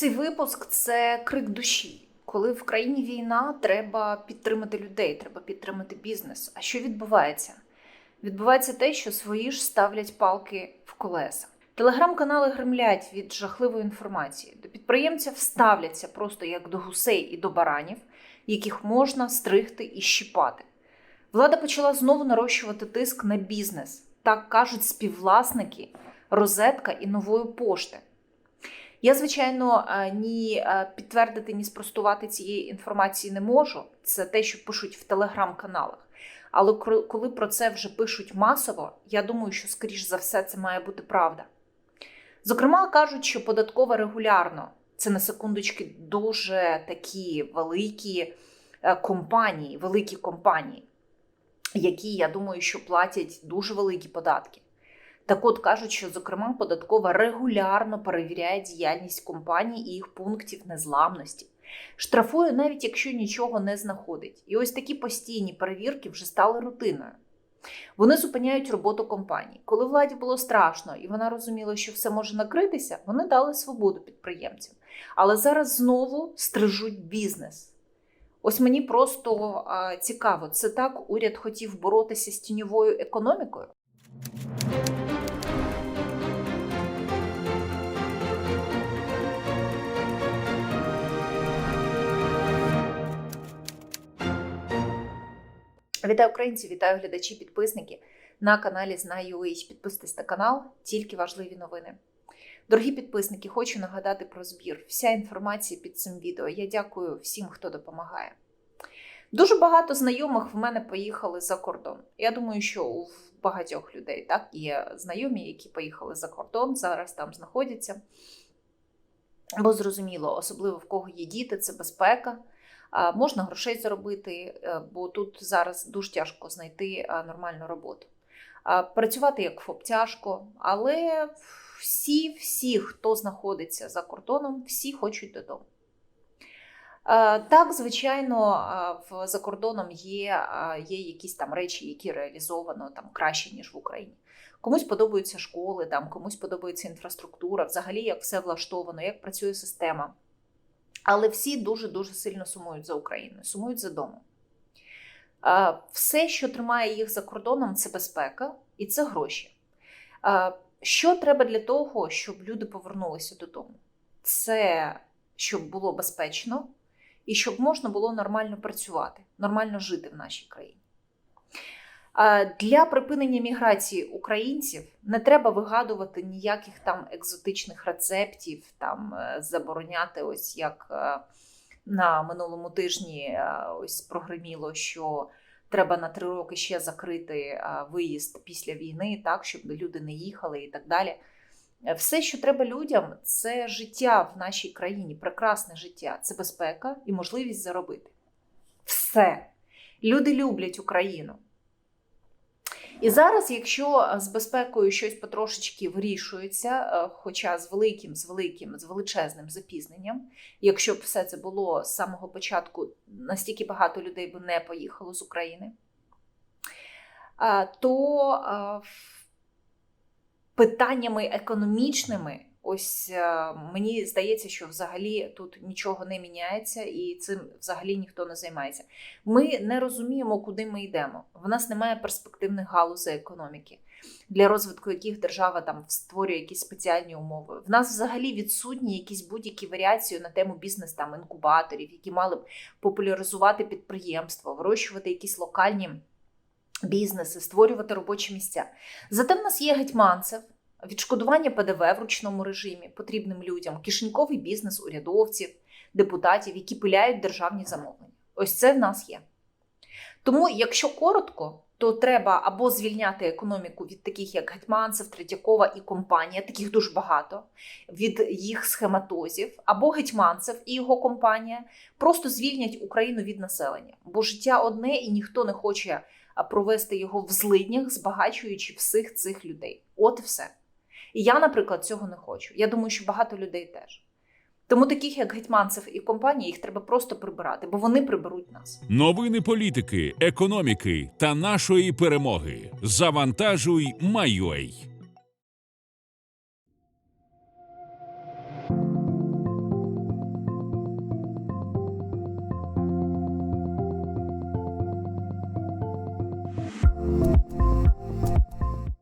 Цей випуск це крик душі. Коли в країні війна, треба підтримати людей, треба підтримати бізнес. А що відбувається? Відбувається те, що свої ж ставлять палки в колеса. Телеграм-канали гремлять від жахливої інформації. До підприємців ставляться просто як до гусей і до баранів, яких можна стригти і щіпати. Влада почала знову нарощувати тиск на бізнес. Так кажуть співвласники розетка і нової пошти. Я, звичайно, е, ні е, підтвердити, ні спростувати цієї інформації не можу. Це те, що пишуть в телеграм-каналах. Але коли про це вже пишуть масово, я думаю, що, скоріш за все, це має бути правда. Зокрема, кажуть, що податкова регулярно це на секундочки дуже такі великі е, компанії, великі компанії, які, я думаю, що платять дуже великі податки. Так от кажуть, що зокрема податкова регулярно перевіряє діяльність компаній і їх пунктів незламності. Штрафує навіть якщо нічого не знаходить. І ось такі постійні перевірки вже стали рутиною. Вони зупиняють роботу компаній. Коли владі було страшно і вона розуміла, що все може накритися, вони дали свободу підприємцям. Але зараз знову стрижуть бізнес. Ось мені просто цікаво, це так уряд хотів боротися з тіньовою економікою? Вітаю українці, вітаю глядачі, підписники на каналі Знаю.ua. Підписуйтесь на канал, тільки важливі новини. Дорогі підписники, хочу нагадати про збір. Вся інформація під цим відео. Я дякую всім, хто допомагає. Дуже багато знайомих в мене поїхали за кордон. Я думаю, що у багатьох людей так є знайомі, які поїхали за кордон, зараз там знаходяться. Бо зрозуміло, особливо в кого є діти, це безпека. Можна грошей заробити, е, бо тут зараз дуже тяжко знайти нормальну роботу. Працювати як ФОП тяжко, але всі, всі, хто знаходиться за кордоном, всі хочуть додому. Так, звичайно, за кордоном є, є якісь там речі, які реалізовано там краще, ніж в Україні. Комусь подобаються школи, там, комусь подобається інфраструктура, взагалі як все влаштовано, як працює система. Але всі дуже-дуже сильно сумують за Україною, сумують за домом. Все, що тримає їх за кордоном, це безпека і це гроші. Що треба для того, щоб люди повернулися додому? Це щоб було безпечно і щоб можна було нормально працювати, нормально жити в нашій країні. Для припинення міграції українців не треба вигадувати ніяких там екзотичних рецептів, там е, забороняти, ось як е, на минулому тижні е, ось прогреміло, що треба на три роки ще закрити виїзд після війни, так щоб люди не їхали і так далі. Все, що треба людям, це життя в нашій країні, прекрасне життя, це безпека і можливість заробити. Все. Люди люблять Україну. І зараз, якщо з безпекою щось потрошечки вирішується, е, хоча з великим, з великим, з величезним запізненням, якщо б все це було з самого початку, настільки багато людей би не поїхало з України, то питаннями економічними, ось е, мені здається, що взагалі тут нічого не міняється і цим взагалі ніхто не займається. Ми не розуміємо, куди ми йдемо. В нас немає перспективних галузей економіки, для розвитку яких держава там створює якісь спеціальні умови. В нас взагалі відсутні якісь будь-які варіації на тему бізнес там інкубаторів, які мали б популяризувати підприємство, вирощувати якісь локальні бізнеси, створювати робочі місця. Зате в нас є гетьманцев. Відшкодування ПДВ в ручному режимі потрібним людям, кишеньковий бізнес урядовців, депутатів, які пиляють державні замовлення. Ось це в нас є. Тому, якщо коротко, то треба або звільняти економіку від таких, як Гетьманцев, Третьякова і компанія, таких дуже багато, від їх схематозів, або Гетьманцев і його компанія просто звільнять Україну від населення. Бо життя одне і ніхто не хоче провести його в злиднях, збагачуючи всіх цих людей. От і все. І я, наприклад, цього не хочу. Я думаю, що багато людей теж. Тому таких, як Гетьманцев і компанії їх треба просто прибирати, бо вони приберуть нас. Новини політики, економіки та нашої перемоги. Завантажуй, Майой.